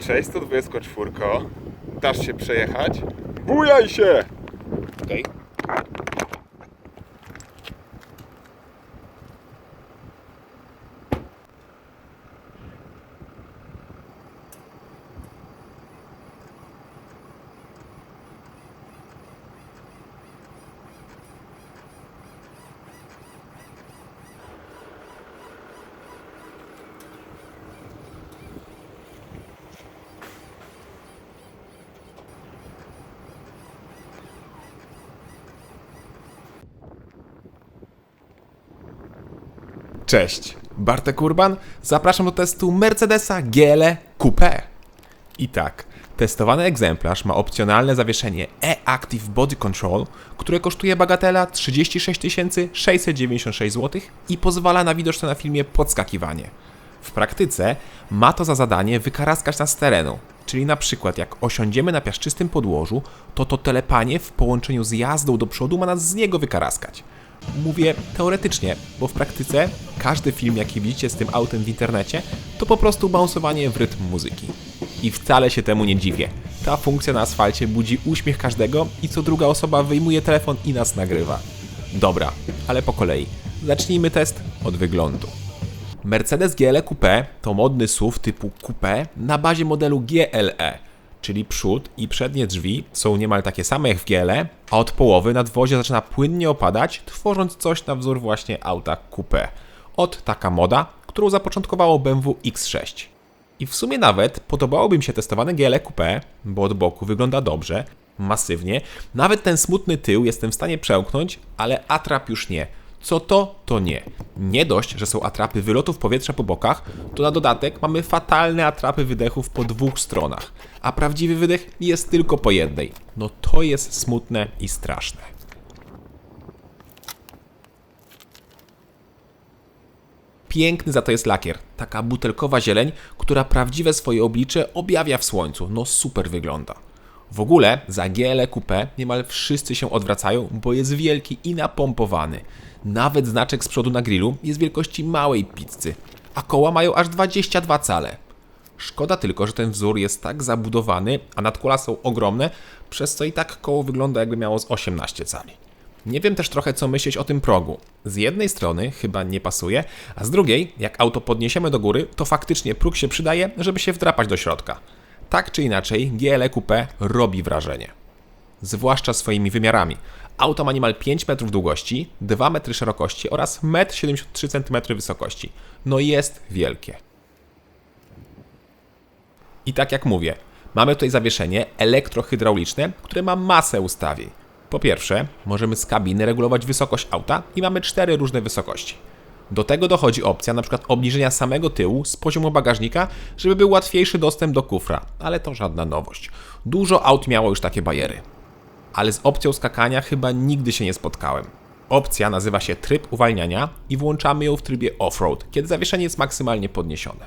Cześć 124. Dasz się przejechać? Bujaj się! Okej. Cześć, Bartek Urban. Zapraszam do testu Mercedesa GLE Coupe. I tak, testowany egzemplarz ma opcjonalne zawieszenie E-Active Body Control, które kosztuje bagatela 36 696 zł i pozwala na widoczne na filmie podskakiwanie. W praktyce ma to za zadanie wykaraskać nas z terenu, czyli na przykład jak osiądziemy na piaszczystym podłożu, to to telepanie w połączeniu z jazdą do przodu ma nas z niego wykaraskać. Mówię teoretycznie, bo w praktyce każdy film, jaki widzicie z tym autem w internecie, to po prostu bounsowanie w rytm muzyki. I wcale się temu nie dziwię. Ta funkcja na asfalcie budzi uśmiech każdego i co druga osoba wyjmuje telefon i nas nagrywa. Dobra, ale po kolei. Zacznijmy test od wyglądu. Mercedes GLE Coupe to modny SUV typu Coupe na bazie modelu GLE, czyli przód i przednie drzwi są niemal takie same jak w GLE, a od połowy nadwozie zaczyna płynnie opadać, tworząc coś na wzór właśnie auta Coupe. Od taka moda, którą zapoczątkowało BMW X6. I w sumie nawet podobałoby mi się testowane GLE Coupe, bo od boku wygląda dobrze, masywnie. Nawet ten smutny tył jestem w stanie przełknąć, ale atrap już nie. Co to, to nie. Nie dość, że są atrapy wylotów powietrza po bokach, to na dodatek mamy fatalne atrapy wydechów po dwóch stronach, a prawdziwy wydech jest tylko po jednej. No to jest smutne i straszne. Piękny za to jest lakier. Taka butelkowa zieleń, która prawdziwe swoje oblicze objawia w słońcu. No super wygląda. W ogóle za GLE Coupe niemal wszyscy się odwracają, bo jest wielki i napompowany. Nawet znaczek z przodu na grillu jest wielkości małej pizzy, a koła mają aż 22 cale. Szkoda tylko, że ten wzór jest tak zabudowany, a nadkola są ogromne, przez co i tak koło wygląda jakby miało z 18 cali. Nie wiem też trochę co myśleć o tym progu. Z jednej strony chyba nie pasuje, a z drugiej, jak auto podniesiemy do góry, to faktycznie próg się przydaje, żeby się wdrapać do środka. Tak czy inaczej, GLE Coupe robi wrażenie. Zwłaszcza swoimi wymiarami. Auto ma niemal 5 metrów długości, 2 metry szerokości oraz 1,73 cm wysokości. No jest wielkie. I tak jak mówię, mamy tutaj zawieszenie elektrohydrauliczne, które ma masę ustawień. Po pierwsze, możemy z kabiny regulować wysokość auta i mamy cztery różne wysokości. Do tego dochodzi opcja np. obniżenia samego tyłu z poziomu bagażnika, żeby był łatwiejszy dostęp do kufra, ale to żadna nowość. Dużo aut miało już takie bajery. Ale z opcją skakania chyba nigdy się nie spotkałem. Opcja nazywa się tryb uwalniania i włączamy ją w trybie off-road, kiedy zawieszenie jest maksymalnie podniesione.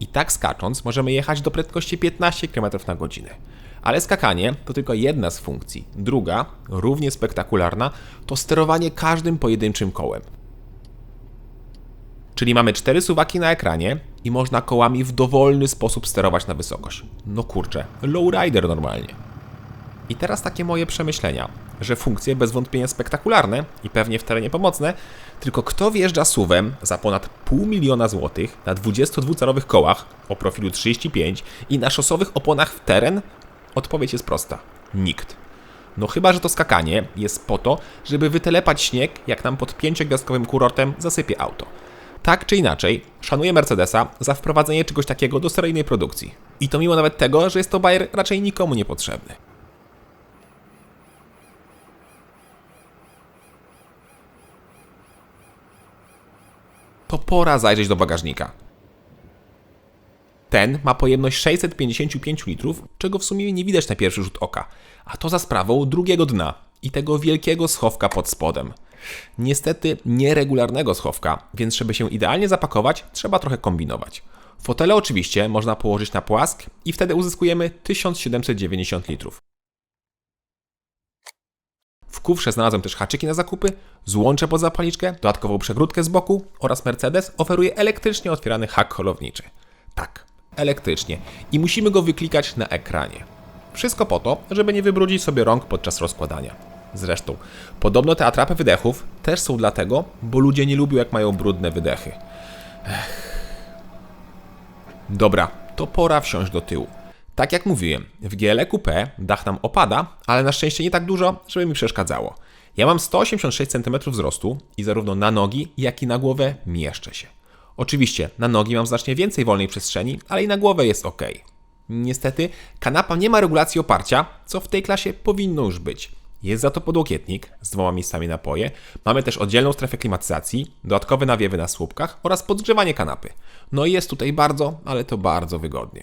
I tak skacząc możemy jechać do prędkości 15 km na godzinę. Ale skakanie to tylko jedna z funkcji. Druga, równie spektakularna, to sterowanie każdym pojedynczym kołem. Czyli mamy cztery suwaki na ekranie i można kołami w dowolny sposób sterować na wysokość. No kurczę, lowrider normalnie. I teraz takie moje przemyślenia, że funkcje bez wątpienia spektakularne i pewnie w terenie pomocne, tylko kto wjeżdża suwem za ponad pół miliona złotych na 22-calowych kołach o profilu 35 i na szosowych oponach w teren? Odpowiedź jest prosta. Nikt. No chyba, że to skakanie jest po to, żeby wytelepać śnieg, jak nam pod pięciogwiazdkowym kurortem zasypie auto. Tak czy inaczej, szanuję Mercedesa za wprowadzenie czegoś takiego do seryjnej produkcji. I to mimo nawet tego, że jest to bajer raczej nikomu niepotrzebny. to pora zajrzeć do bagażnika. Ten ma pojemność 655 litrów, czego w sumie nie widać na pierwszy rzut oka, a to za sprawą drugiego dna i tego wielkiego schowka pod spodem. Niestety nieregularnego schowka, więc żeby się idealnie zapakować, trzeba trochę kombinować. Fotele oczywiście można położyć na płask i wtedy uzyskujemy 1790 litrów. W kufrze znalazłem też haczyki na zakupy, złącze pod zapalniczkę, dodatkową przegródkę z boku oraz Mercedes oferuje elektrycznie otwierany hak holowniczy. Tak, elektrycznie i musimy go wyklikać na ekranie. Wszystko po to, żeby nie wybrudzić sobie rąk podczas rozkładania. Zresztą, podobno te atrapy wydechów też są dlatego, bo ludzie nie lubią jak mają brudne wydechy. Dobra, to pora wsiąść do tyłu. Tak jak mówiłem, w GL Coupé dach nam opada, ale na szczęście nie tak dużo, żeby mi przeszkadzało. Ja mam 186 cm wzrostu i zarówno na nogi, jak i na głowę mieszczę się. Oczywiście, na nogi mam znacznie więcej wolnej przestrzeni, ale i na głowę jest ok. Niestety, kanapa nie ma regulacji oparcia, co w tej klasie powinno już być. Jest za to podłokietnik z dwoma miejscami na poje. Mamy też oddzielną strefę klimatyzacji, dodatkowe nawiewy na słupkach oraz podgrzewanie kanapy. No i jest tutaj bardzo, ale to bardzo wygodnie.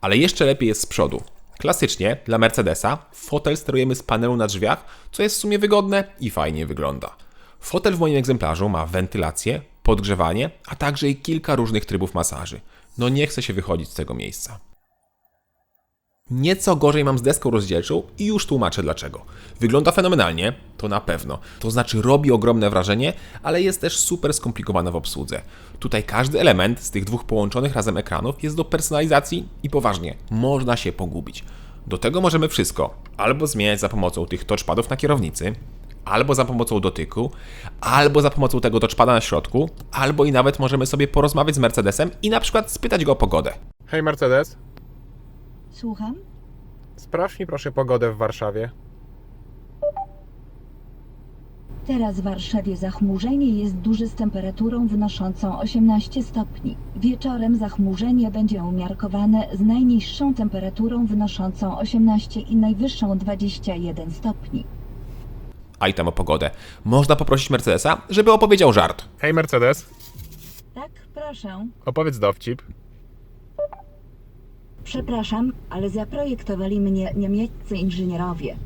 Ale jeszcze lepiej jest z przodu. Klasycznie dla Mercedesa fotel sterujemy z panelu na drzwiach, co jest w sumie wygodne i fajnie wygląda. Fotel w moim egzemplarzu ma wentylację, podgrzewanie, a także i kilka różnych trybów masaży. No nie chcę się wychodzić z tego miejsca. Nieco gorzej mam z deską rozdzielczą i już tłumaczę dlaczego. Wygląda fenomenalnie, to na pewno. To znaczy robi ogromne wrażenie, ale jest też super skomplikowana w obsłudze. Tutaj każdy element z tych dwóch połączonych razem ekranów jest do personalizacji i poważnie, można się pogubić. Do tego możemy wszystko albo zmieniać za pomocą tych touchpadów na kierownicy, albo za pomocą dotyku, albo za pomocą tego touchpada na środku, albo i nawet możemy sobie porozmawiać z Mercedesem i na przykład spytać go o pogodę. Hej Mercedes, Słucham? sprawdź mi proszę pogodę w Warszawie. Teraz w Warszawie zachmurzenie jest duże z temperaturą wynoszącą 18 stopni. Wieczorem zachmurzenie będzie umiarkowane z najniższą temperaturą wynoszącą 18 i najwyższą 21 stopni. A i tam o pogodę. Można poprosić Mercedesa, żeby opowiedział żart. Hej Mercedes, Tak, proszę. opowiedz dowcip. Przepraszam, ale zaprojektowali mnie niemieccy inżynierowie.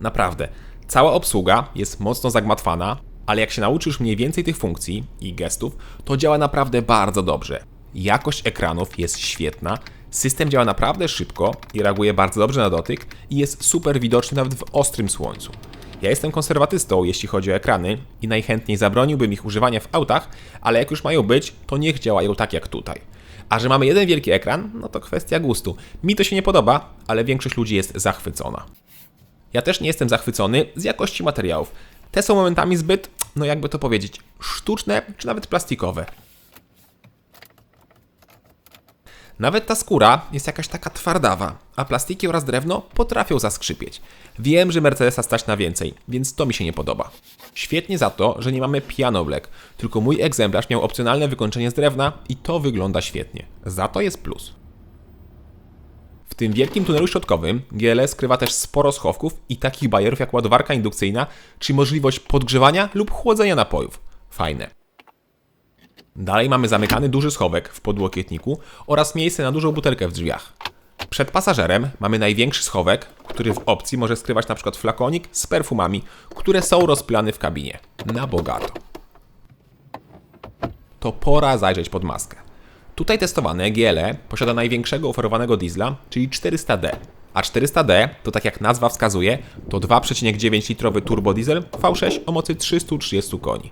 Naprawdę. Cała obsługa jest mocno zagmatwana, ale jak się nauczysz mniej więcej tych funkcji i gestów, to działa naprawdę bardzo dobrze. Jakość ekranów jest świetna, system działa naprawdę szybko i reaguje bardzo dobrze na dotyk i jest super widoczny nawet w ostrym słońcu. Ja jestem konserwatystą, jeśli chodzi o ekrany i najchętniej zabroniłbym ich używania w autach, ale jak już mają być, to niech działają tak jak tutaj. A że mamy jeden wielki ekran, no to kwestia gustu. Mi to się nie podoba, ale większość ludzi jest zachwycona. Ja też nie jestem zachwycony z jakości materiałów. Te są momentami zbyt, no jakby to powiedzieć, sztuczne czy nawet plastikowe. Nawet ta skóra jest jakaś taka twardawa, a plastiki oraz drewno potrafią zaskrzypieć. Wiem, że Mercedesa stać na więcej, więc to mi się nie podoba. Świetnie za to, że nie mamy piano black, tylko mój egzemplarz miał opcjonalne wykończenie z drewna i to wygląda świetnie. Za to jest plus. W tym wielkim tunelu środkowym GLE skrywa też sporo schowków i takich bajerów jak ładowarka indukcyjna, czy możliwość podgrzewania lub chłodzenia napojów. Fajne. Dalej mamy zamykany duży schowek w podłokietniku oraz miejsce na dużą butelkę w drzwiach. Przed pasażerem mamy największy schowek, który w opcji może skrywać przykład flakonik z perfumami, które są rozplane w kabinie. Na bogato. To pora zajrzeć pod maskę. Tutaj testowane GLE posiada największego oferowanego diesla, czyli 400D. A 400D to tak jak nazwa wskazuje, to 2,9 litrowy turbodiesel V6 o mocy 330 koni.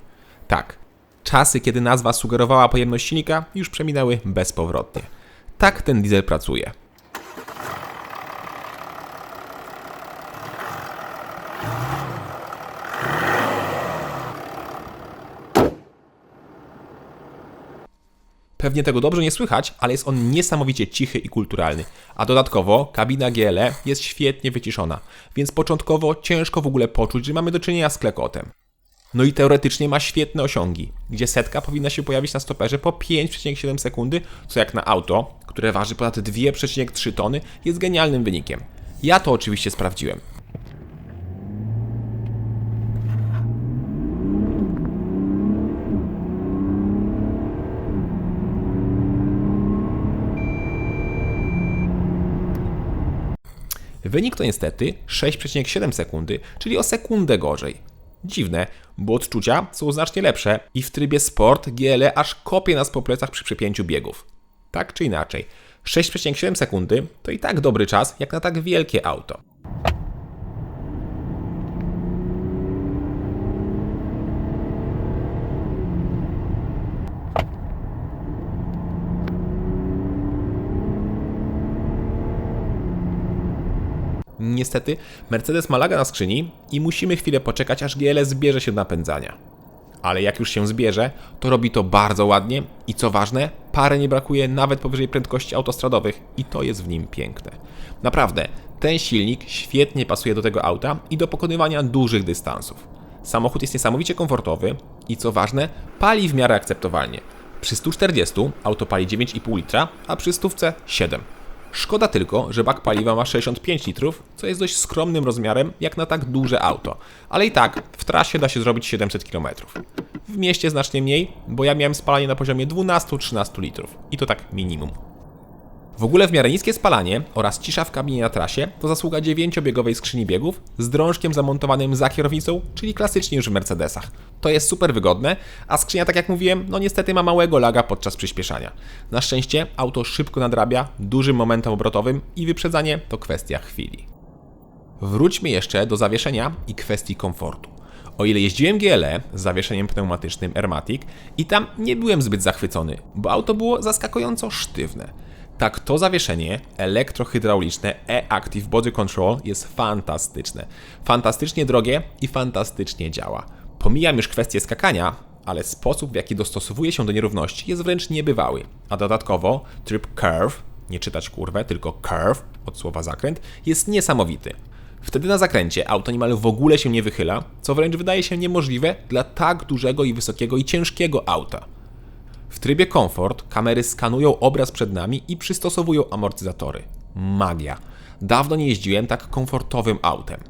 Tak, czasy kiedy nazwa sugerowała pojemność silnika już przeminęły bezpowrotnie. Tak ten diesel pracuje. Pewnie tego dobrze nie słychać, ale jest on niesamowicie cichy i kulturalny. A dodatkowo kabina GLE jest świetnie wyciszona, więc początkowo ciężko w ogóle poczuć, że mamy do czynienia z klekotem. No i teoretycznie ma świetne osiągi, gdzie setka powinna się pojawić na stoperze po 5,7 sekundy, co jak na auto, które waży ponad 2,3 tony, jest genialnym wynikiem. Ja to oczywiście sprawdziłem. Wynik to niestety 6,7 sekundy, czyli o sekundę gorzej. Dziwne, bo odczucia są znacznie lepsze i w trybie sport GLE aż kopie nas po plecach przy przepięciu biegów. Tak czy inaczej, 6,7 sekundy to i tak dobry czas jak na tak wielkie auto. Niestety Mercedes ma laga na skrzyni i musimy chwilę poczekać, aż GL zbierze się do napędzania. Ale jak już się zbierze, to robi to bardzo ładnie i co ważne, pary nie brakuje nawet powyżej prędkości autostradowych i to jest w nim piękne. Naprawdę, ten silnik świetnie pasuje do tego auta i do pokonywania dużych dystansów. Samochód jest niesamowicie komfortowy i co ważne, pali w miarę akceptowalnie. Przy 140 auto pali 9,5 litra, a przy stówce 7. Szkoda tylko, że bak paliwa ma 65 litrów, co jest dość skromnym rozmiarem jak na tak duże auto, ale i tak w trasie da się zrobić 700 km. W mieście znacznie mniej, bo ja miałem spalanie na poziomie 12-13 litrów i to tak minimum. W ogóle w miarę niskie spalanie oraz cisza w kabinie na trasie to zasługa dziewięciobiegowej skrzyni biegów z drążkiem zamontowanym za kierownicą, czyli klasycznie już w Mercedesach. To jest super wygodne, a skrzynia, tak jak mówiłem, no niestety ma małego laga podczas przyspieszania. Na szczęście auto szybko nadrabia dużym momentem obrotowym i wyprzedzanie to kwestia chwili. Wróćmy jeszcze do zawieszenia i kwestii komfortu. O ile jeździłem GLE z zawieszeniem pneumatycznym Airmatic i tam nie byłem zbyt zachwycony, bo auto było zaskakująco sztywne. Tak to zawieszenie elektrohydrauliczne E-Active Body Control jest fantastyczne. Fantastycznie drogie i fantastycznie działa. Pomijam już kwestię skakania, ale sposób w jaki dostosowuje się do nierówności jest wręcz niebywały. A dodatkowo tryb curve, nie czytać kurwę, tylko curve od słowa zakręt, jest niesamowity. Wtedy na zakręcie auto niemal w ogóle się nie wychyla, co wręcz wydaje się niemożliwe dla tak dużego i wysokiego i ciężkiego auta. W trybie komfort kamery skanują obraz przed nami i przystosowują amortyzatory. Magia. Dawno nie jeździłem tak komfortowym autem.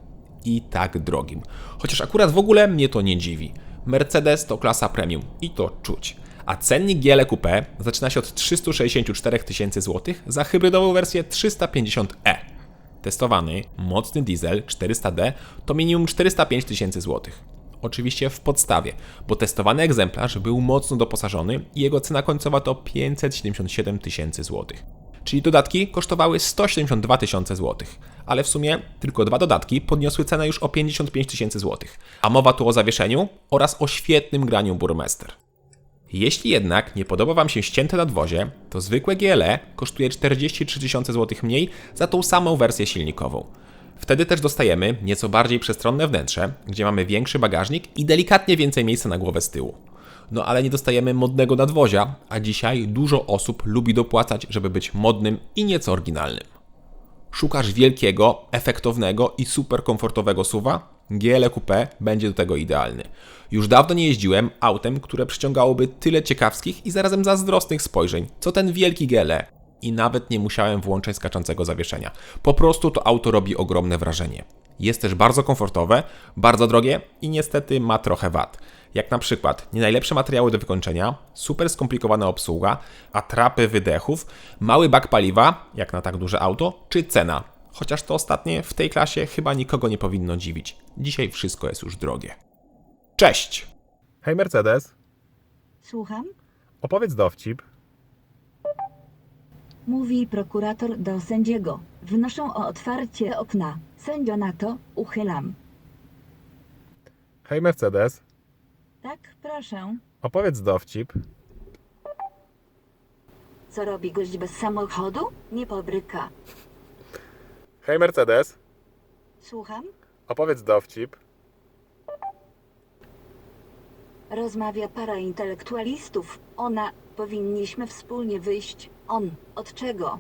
I tak drogim. Chociaż akurat w ogóle mnie to nie dziwi. Mercedes to klasa premium i to czuć. A cennik GL Coupe zaczyna się od 364 tysięcy złotych za hybrydową wersję 350e. Testowany, mocny diesel 400D to minimum 405 tysięcy złotych. Oczywiście w podstawie, bo testowany egzemplarz był mocno doposażony i jego cena końcowa to 577 tysięcy złotych. Czyli dodatki kosztowały 172 tysiące złotych, ale w sumie tylko dwa dodatki podniosły cenę już o 55 tysięcy złotych. A mowa tu o zawieszeniu oraz o świetnym graniu Burmester. Jeśli jednak nie podoba Wam się ścięte nadwozie, to zwykłe GLE kosztuje 43 tysiące złotych mniej za tą samą wersję silnikową. Wtedy też dostajemy nieco bardziej przestronne wnętrze, gdzie mamy większy bagażnik i delikatnie więcej miejsca na głowę z tyłu. No ale nie dostajemy modnego nadwozia, a dzisiaj dużo osób lubi dopłacać, żeby być modnym i nieco oryginalnym. Szukasz wielkiego, efektownego i super komfortowego suwa? GL Coupe będzie do tego idealny. Już dawno nie jeździłem autem, które przyciągałoby tyle ciekawskich i zarazem zazdrosnych spojrzeń, co ten wielki GLE. I nawet nie musiałem włączać skaczącego zawieszenia. Po prostu to auto robi ogromne wrażenie. Jest też bardzo komfortowe, bardzo drogie i niestety ma trochę wad. Jak na przykład nie najlepsze materiały do wykończenia, super skomplikowana obsługa, atrapy wydechów, mały bak paliwa, jak na tak duże auto, czy cena. Chociaż to ostatnie w tej klasie chyba nikogo nie powinno dziwić. Dzisiaj wszystko jest już drogie. Cześć! Hej Mercedes, Słucham? opowiedz dowcip. Mówi prokurator do sędziego. Wnoszę o otwarcie okna. Sędzio na to uchylam. Hej Mercedes, Tak, proszę. opowiedz dowcip. Co robi gość bez samochodu? Nie pobryka. Hej Mercedes, Słucham? opowiedz dowcip. Rozmawia para intelektualistów. Ona, powinniśmy wspólnie wyjść. On, od czego?